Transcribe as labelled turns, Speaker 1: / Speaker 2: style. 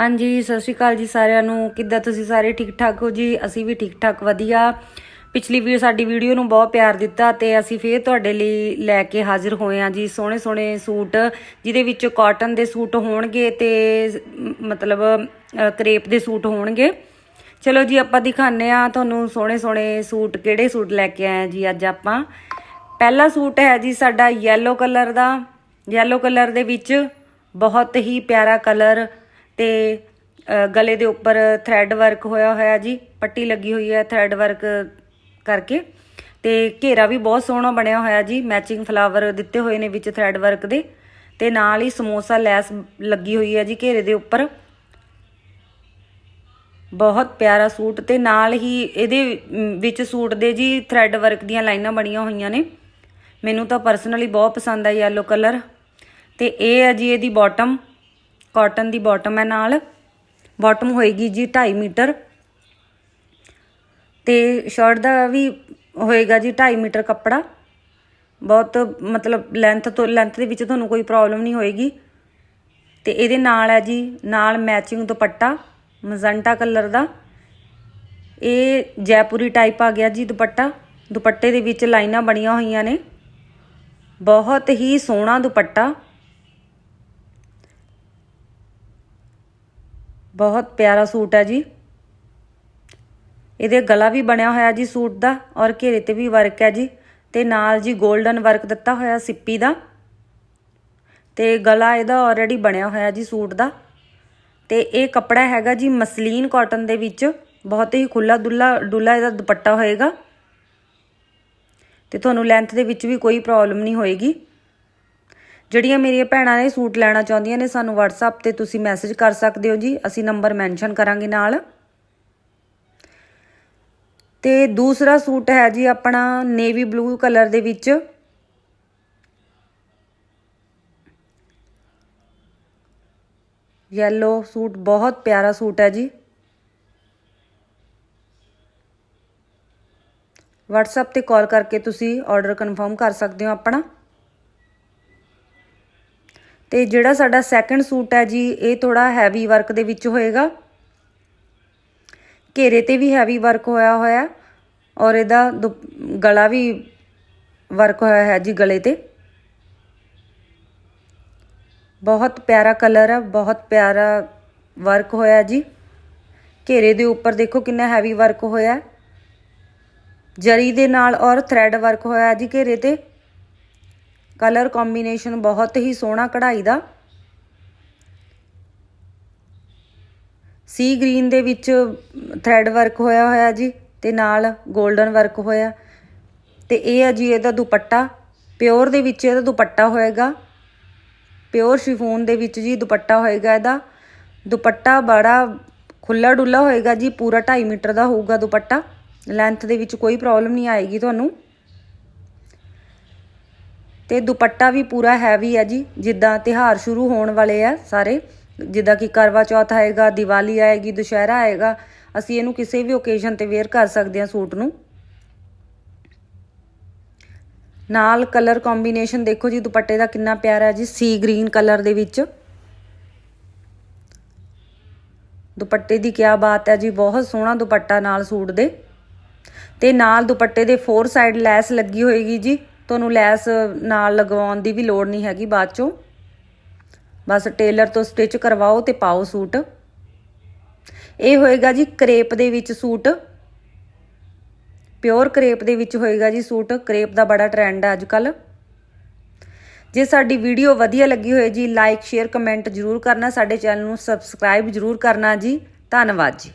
Speaker 1: ਹਾਂਜੀ, ਸਤਿ ਸ਼੍ਰੀ ਅਕਾਲ ਜੀ ਸਾਰਿਆਂ ਨੂੰ। ਕਿੱਦਾਂ ਤੁਸੀਂ ਸਾਰੇ ਠੀਕ ਠਾਕ ਹੋ ਜੀ? ਅਸੀਂ ਵੀ ਠੀਕ ਠਾਕ, ਵਧੀਆ। ਪਿਛਲੀ ਵੀ ਸਾਡੀ ਵੀਡੀਓ ਨੂੰ ਬਹੁਤ ਪਿਆਰ ਦਿੱਤਾ ਤੇ ਅਸੀਂ ਫੇਰ ਤੁਹਾਡੇ ਲਈ ਲੈ ਕੇ ਹਾਜ਼ਰ ਹੋਏ ਹਾਂ ਜੀ। ਸੋਹਣੇ ਸੋਹਣੇ ਸੂਟ, ਜਿਹਦੇ ਵਿੱਚ ਕਾਟਨ ਦੇ ਸੂਟ ਹੋਣਗੇ ਤੇ ਮਤਲਬ ਕਰੇਪ ਦੇ ਸੂਟ ਹੋਣਗੇ। ਚਲੋ ਜੀ, ਆਪਾਂ ਦਿਖਾਣੇ ਆ ਤੁਹਾਨੂੰ ਸੋਹਣੇ ਸੋਹਣੇ ਸੂਟ ਕਿਹੜੇ ਸੂਟ ਲੈ ਕੇ ਆਏ ਆ ਜੀ ਅੱਜ ਆਪਾਂ। ਪਹਿਲਾ ਸੂਟ ਹੈ ਜੀ ਸਾਡਾ ਯੈਲੋ ਕਲਰ ਦਾ। ਯੈਲੋ ਕਲਰ ਦੇ ਵਿੱਚ ਬਹੁਤ ਹੀ ਪਿਆਰਾ ਕਲਰ ਤੇ ਗਲੇ ਦੇ ਉੱਪਰ ਥ੍ਰੈਡ ਵਰਕ ਹੋਇਆ ਹੋਇਆ ਜੀ, ਪੱਟੀ ਲੱਗੀ ਹੋਈ ਹੈ ਥ੍ਰੈਡ ਵਰਕ ਕਰਕੇ। ਤੇ ਘੇਰਾ ਵੀ ਬਹੁਤ ਸੋਹਣਾ ਬਣਿਆ ਹੋਇਆ ਜੀ ਮੈਚਿੰਗ ਫਲਾਵਰ ਦਿੱਤੇ ਹੋਏ ਨੇ ਵਿੱਚ ਥ੍ਰੈਡ ਵਰਕ ਦੇ। ਤੇ ਨਾਲ ਹੀ ਸਮੋਸਾ ਲੈਸ ਲੱਗੀ ਹੋਈ ਹੈ ਜੀ ਘੇਰੇ ਦੇ ਉੱਪਰ। ਬਹੁਤ ਪਿਆਰਾ ਸੂਟ ਤੇ ਨਾਲ ਹੀ ਇਹਦੇ ਵਿੱਚ ਸੂਟ ਦੇ ਜੀ ਥ੍ਰੈਡ ਵਰਕ ਦੀਆਂ ਲਾਈਨਾਂ ਬਣੀਆਂ ਹੋਈਆਂ ਨੇ। ਮੈਨੂੰ ਤਾਂ ਪਰਸਨਲੀ ਬਹੁਤ ਪਸੰਦ ਆ ਯੈਲੋ ਕਲਰ ਤੇ ਇਹ ਹੈ ਜੀ ਇਹਦੀ ਬਾਟਮ ਕਾਟਨ ਦੀ ਬਾਟਮ ਹੈ ਨਾਲ। ਬਾਟਮ ਹੋਏਗੀ ਜੀ 2.5 ਮੀਟਰ। ਤੇ ਸ਼ਰਟ ਦਾ ਵੀ ਹੋਏਗਾ ਜੀ 2.5 ਮੀਟਰ ਕੱਪੜਾ। ਬਹੁਤ ਮਤਲਬ ਲੈਂਥ ਤੋਂ ਲੈਂਥ ਦੇ ਵਿੱਚ ਤੁਹਾਨੂੰ ਕੋਈ ਪ੍ਰੋਬਲਮ ਨਹੀਂ ਹੋਏਗੀ। ਤੇ ਇਹਦੇ ਨਾਲ ਹੈ ਜੀ, ਨਾਲ ਮੈਚਿੰਗ ਦੁਪੱਟਾ ਮਜ਼ੰਟਾ ਕਲਰ ਦਾ। ਇਹ ਜੈਪੁਰੀ ਟਾਈਪ ਆ ਗਿਆ ਜੀ ਦੁਪੱਟਾ। ਦੁਪੱਟੇ ਦੇ ਵਿੱਚ ਲਾਈਨਾਂ ਬਣੀਆਂ ਹੋਈਆਂ ਨੇ। ਬਹੁਤ ਹੀ ਸੋਹਣਾ ਦੁਪੱਟਾ। ਬਹੁਤ ਪਿਆਰਾ ਸੂਟ ਹੈ ਜੀ। ਇਹਦੇ ਗਲਾ ਵੀ ਬਣਿਆ ਹੋਇਆ ਜੀ ਸੂਟ ਦਾ ਔਰ ਘੇਰੇ ਤੇ ਵੀ ਵਰਕ ਹੈ ਜੀ। ਤੇ ਨਾਲ ਜੀ 골ਡਨ ਵਰਕ ਦਿੱਤਾ ਹੋਇਆ ਸਿੱਪੀ ਦਾ। ਤੇ ਗਲਾ ਇਹਦਾ ਆਲਰੇਡੀ ਬਣਿਆ ਹੋਇਆ ਜੀ ਸੂਟ ਦਾ। ਤੇ ਇਹ ਕੱਪੜਾ ਹੈਗਾ ਜੀ ਮਸਲੀਨ ਕਾਟਨ ਦੇ ਵਿੱਚ। ਬਹੁਤ ਹੀ ਖੁੱਲਾ ਦੁੱਲਾ, ਡੁੱਲਾ ਇਹਦਾ ਦੁਪੱਟਾ ਹੋਏਗਾ। ਤੇ ਤੁਹਾਨੂੰ ਲੈਂਥ ਦੇ ਵਿੱਚ ਵੀ ਕੋਈ ਪ੍ਰੋਬਲਮ ਨਹੀਂ ਹੋਏਗੀ। ਜਿਹੜੀਆਂ ਮੇਰੀਆਂ ਭੈਣਾਂ ਨੇ ਸੂਟ ਲੈਣਾ ਚਾਹੁੰਦੀਆਂ ਨੇ, ਸਾਨੂੰ WhatsApp ਤੇ ਤੁਸੀਂ ਮੈਸੇਜ ਕਰ ਸਕਦੇ ਹੋ ਜੀ। ਅਸੀਂ ਨੰਬਰ ਮੈਂਸ਼ਨ ਕਰਾਂਗੇ ਨਾਲ। ਤੇ ਦੂਸਰਾ ਸੂਟ ਹੈ ਜੀ ਆਪਣਾ ਨੇਵੀ ਬਲੂ ਕਲਰ ਦੇ ਵਿੱਚ। ਯੈਲੋ ਸੂਟ, ਬਹੁਤ ਪਿਆਰਾ ਸੂਟ ਹੈ ਜੀ। WhatsApp ਤੇ ਕਾਲ ਕਰਕੇ ਤੁਸੀਂ ਆਰਡਰ ਕਨਫਰਮ ਕਰ ਸਕਦੇ ਹੋ ਆਪਣਾ। ਤੇ ਜਿਹੜਾ ਸਾਡਾ ਸੈਕੰਡ ਸੂਟ ਹੈ ਜੀ, ਇਹ ਥੋੜਾ ਹੈਵੀ ਵਰਕ ਦੇ ਵਿੱਚ ਹੋਏਗਾ। ਘੇਰੇ ਤੇ ਵੀ ਹੈਵੀ ਵਰਕ ਹੋਇਆ ਹੋਇਆ, ਔਰ ਇਹਦਾ ਦੁ- ਗਲਾ ਵੀ ਵਰਕ ਹੋਇਆ ਹੈ ਜੀ ਗਲੇ ਤੇ। ਬਹੁਤ ਪਿਆਰਾ ਕਲਰ ਹੈ ਬਹੁਤ ਪਿਆਰਾ ਵਰਕ ਹੋਇਆ ਜੀ। ਘੇਰੇ ਦੇ ਉੱਪਰ ਦੇਖੋ ਕਿੰਨਾ ਹੈਵੀ ਵਰਕ ਹੋਇਆ। ਜਰੀ ਦੇ ਨਾਲ ਔਰ ਥ੍ਰੈਡ ਵਰਕ ਹੋਇਆ ਜੀ ਘੇਰੇ ਤੇ। ਕਲਰ ਕੰਬੀਨੇਸ਼ਨ ਬਹੁਤ ਹੀ ਸੋਹਣਾ ਕਢਾਈ ਦਾ। ਸੀ ਗ੍ਰੀਨ ਦੇ ਵਿੱਚ ਥ੍ਰੈਡ ਵਰਕ ਹੋਇਆ ਹੋਇਆ ਜੀ ਤੇ ਨਾਲ 골ਡਨ ਵਰਕ ਹੋਇਆ। ਤੇ ਇਹ ਆ ਜੀ ਇਹਦਾ ਦੁਪੱਟਾ ਪਿਓਰ ਦੇ ਵਿੱਚ ਇਹਦਾ ਦੁਪੱਟਾ ਹੋਏਗਾ। ਪਿਓਰ ਸ਼ਿਫੋਨ ਦੇ ਵਿੱਚ ਜੀ ਦੁਪੱਟਾ ਹੋਏਗਾ ਇਹਦਾ। ਦੁਪੱਟਾ ਬੜਾ ਖੁੱਲਾ ਡੁੱਲਾ ਹੋਏਗਾ ਜੀ, ਪੂਰਾ 2.5 ਮੀਟਰ ਦਾ ਹੋਊਗਾ ਦੁਪੱਟਾ। ਲੈਂਥ ਦੇ ਵਿੱਚ ਕੋਈ ਪ੍ਰੋਬਲਮ ਨਹੀਂ ਆਏਗੀ ਤੁਹਾਨੂੰ। ਤੇ ਦੁਪੱਟਾ ਵੀ ਪੂਰਾ ਹੈਵੀ ਹੈ ਜੀ। ਜਿੱਦਾਂ ਤਿਹਾਰ ਸ਼ੁਰੂ ਹੋਣ ਵਾਲੇ ਆ ਸਾਰੇ, ਜਿੱਦਾਂ ਕਿ ਕਰਵਾ ਚੌਥ ਆਏਗਾ, ਦੀਵਾਲੀ ਆਏਗੀ, ਦੁਸ਼ਹਿਰਾ ਆਏਗਾ, ਅਸੀਂ ਇਹਨੂੰ ਕਿਸੇ ਵੀ ਓਕੇਜ਼ਨ ਤੇ ਵੇਅਰ ਕਰ ਸਕਦੇ ਹਾਂ ਸੂਟ ਨੂੰ। ਨਾਲ ਕਲਰ ਕੰਬੀਨੇਸ਼ਨ ਦੇਖੋ ਜੀ, ਦੁਪੱਟੇ ਦਾ ਕਿੰਨਾ ਪਿਆਰਾ ਹੈ ਜੀ ਸੀ ਗ੍ਰੀਨ ਕਲਰ ਦੇ ਵਿੱਚ। ਦੁਪੱਟੇ ਦੀ ਕੀ ਬਾਤ ਹੈ ਜੀ, ਬਹੁਤ ਸੋਹਣਾ ਦੁਪੱਟਾ ਨਾਲ ਸੂਟ ਦੇ। ਤੇ ਨਾਲ ਦੁਪੱਟੇ ਦੇ ਫੋਰ ਸਾਈਡ ਲੈਸ ਲੱਗੀ ਹੋਏਗੀ ਜੀ। ਤੁਹਾਨੂੰ ਲੈਸ ਨਾਲ ਲਗਵਾਉਣ ਦੀ ਵੀ ਲੋੜ ਨਹੀਂ ਹੈਗੀ ਬਾਅਦ ਚੋਂ। ਬਸ ਟੇਲਰ ਤੋਂ ਸਟਿਚ ਕਰਵਾਓ ਤੇ ਪਾਓ ਸੂਟ। ਇਹ ਹੋਏਗਾ ਜੀ ਕਰੇਪ ਦੇ ਵਿੱਚ ਸੂਟ। ਪਿਓਰ ਕਰੇਪ ਦੇ ਵਿੱਚ ਹੋਏਗਾ ਜੀ ਸੂਟ। ਕਰੇਪ ਦਾ ਬੜਾ ਟ੍ਰੈਂਡ ਹੈ ਅੱਜ ਕੱਲ ਜੇ ਸਾਡੀ ਵੀਡੀਓ ਵਧੀਆ ਲੱਗੀ ਹੋਏ ਜੀ ਲਾਈਕ ਸ਼ੇਅਰ ਕਮੈਂਟ ਜਰੂਰ ਕਰਨਾ, ਸਾਡੇ ਚੈਨਲ ਨੂੰ ਸਬਸਕ੍ਰਾਈਬ ਜਰੂਰ ਕਰਨਾ ਜੀ। ਧੰਨਵਾਦ ਜੀ।